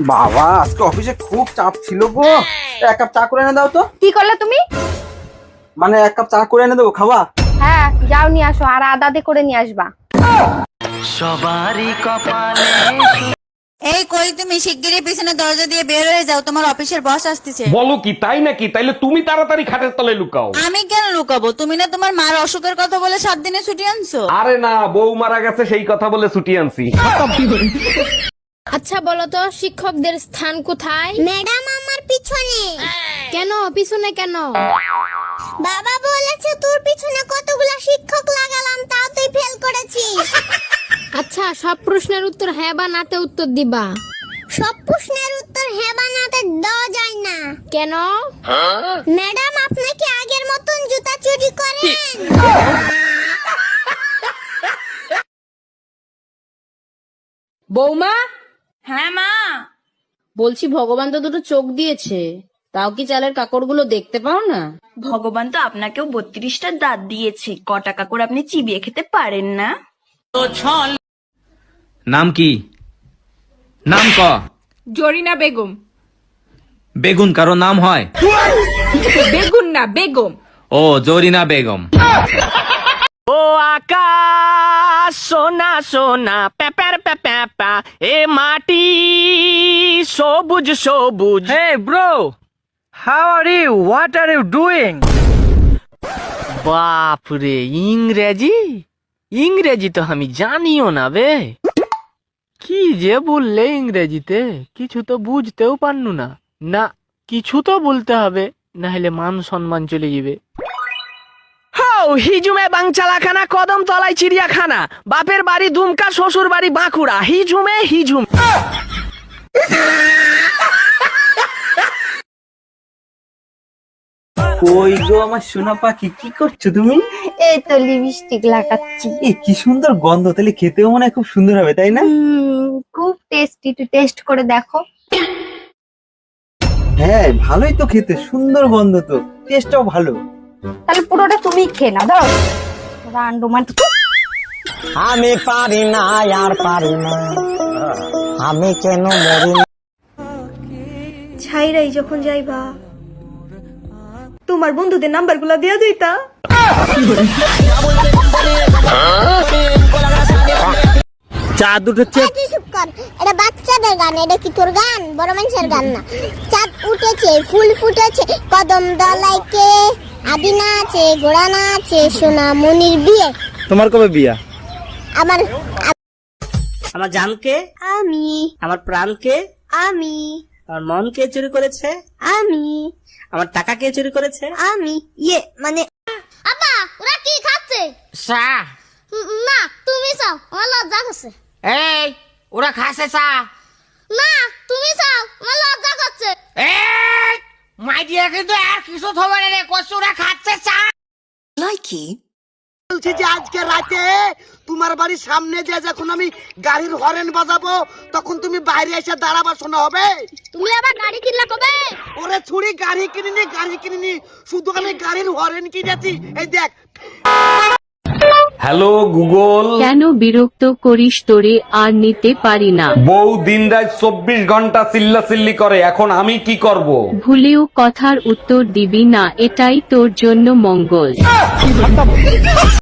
বাবা আজকে অফিসে খুব চাপ ছিল গো। এক কাপ চা করে এনে দাও তো। কি করলে তুমি? মানে এক কাপ চা করে এনে দেবো খাবা? হ্যাঁ যাও নিয়ে আসো আর আদা দিয়ে করে নিয়ে আসবা। সবারই কপালে এই কই তুমি? শিগগিরই পিছনে দরজা দিয়ে বের হয়ে যাও তোমার অফিসের বস আসতেছে। বলো কি তাই নাকি? তাইলে তুমি তাড়াতাড়ি খাটের তলে লুকাও। আমি কেন লুকাবো? তুমি না তোমার মার অসুখের কথা বলে সাত দিনে ছুটি আনছো? আরে না বউ মারা গেছে সেই কথা বলে ছুটি আনছি। আচ্ছা বলো তো শিক্ষকদের স্থান কোথায়? ম্যাডাম আমার পিছনে। কেন? পিছনে কেন? বাবা বলেছে তোর পিছনে কতগুলা শিক্ষক লাগালাম তাও তুই ফেল করেছিস। আচ্ছা সব প্রশ্নের উত্তর হ্যাঁ বা নাতে উত্তর দিবা। সব প্রশ্নের উত্তর হ্যাঁ বানাতে দেওয়া যায় না। কেন? ম্যাডাম আপনি কি আগের মতন জুতা চুরি করেন। বৌমা হ্যাঁ মা। বলছি ভগবান তো দুটো চোখ দিয়েছে। তাও কি চালের কাকড়গুলো দেখতে পাও না? ভগবান তো আপনাকেও বত্রিশটা দাঁত দিয়েছে। ক টাকা করে আপনি চিবিয়ে খেতে পারেন না। নাম কি? নাম ক? জরিনা বেগম। বেগুন কারও নাম হয়? বেগুন না বেগম। ও জরিনা বেগম। আকাশ সোনা সোনা প্যাপার প্যাপা এ মাটি সবুজ সবুজ। Hey bro how are you what are you doing বাপ রে ইংরেজি? ইংরেজি তো আমি জানিও না বে। কি যে বললে ইংরেজিতে কিছু তো বুঝতেও পারনু না। না কিছু তো বলতে হবে না হলে মান সম্মান চলে যাবে। হিজুমে বাংচালাখানা কদম তলায় চিড়িয়াখানা। বাপের বাড়ি দুমকা শ্বশুর বাড়ি বাঁকুড়া। হিজুমে হিজুম। কই গো আমার সোনা পাখি কি করছ তুমি? এই তো লিপস্টিক লাগাচ্ছি। এ কি সুন্দর গন্ধ তাহলে খেতেও মনে হয় খুব সুন্দর হবে তাই না? খুব টেস্টি একটু টেস্ট করে দেখো। হ্যাঁ ভালোই তো খেতে সুন্দর গন্ধ তো টেস্টটাও ভালো। তাহলে পুরোটা তুমি খেয়ে নাও দাও রান্ডুমান আমি পারি না আর পারি না। আমি কেন মরি ছাইরাই যখন যাইবা তোমার বন্ধুদের নাম্বারগুলো দিয়া দিতা। চা দুটো তুই চুপ কর এটা বাচ্চাদের গান এটা কি তোর গান? বড় মানুষের গান না। চাঁদ উঠেছে ফুল ফুটেছে কদম দলাইকে। আদিনা আছে ঘোড়া না আছে সোনা মনির বিয়ে। তোমার কবে বিয়া? আমার আমার জানকে আমি। আমার প্রাণকে আমি। আমার মন কে চুরি করেছে। আমি। আমার টাকা কে চুরি করেছে। আমি। ইয়ে মানে আপা ওরা কি খাচ্ছে? চা না তুমি চাও আমার লজ্জা করছে। এই ওরা খাসে চা না তুমি চাও আমার লজ্জা করছে। দিয়ে কিন্তু আর কিছু থবে না রে কষ্ট খাচ্ছে চা। বলছি যে আজকে রাতে তোমার বাড়ির সামনে যে যখন আমি গাড়ির হরেন বাজাবো তখন তুমি বাইরে এসে দাঁড়াবা শোনা হবে? তুমি আবার গাড়ি কিনলা কবে? ওরে ছুরি গাড়ি কিনিনি গাড়ি কিনিনি। শুধু আমি গাড়ির হরেন কিনেছি। এই দেখ। Hello Google. কেন বিরক্ত করিস তোরে আর নিতে পারি না? বউ দিন রাত চব্বিশ ঘণ্টা চিল্লা চিল্লি করে এখন আমি কি করব? ভুলেও কথার উত্তর দিবি না এটাই তোর জন্য মঙ্গল।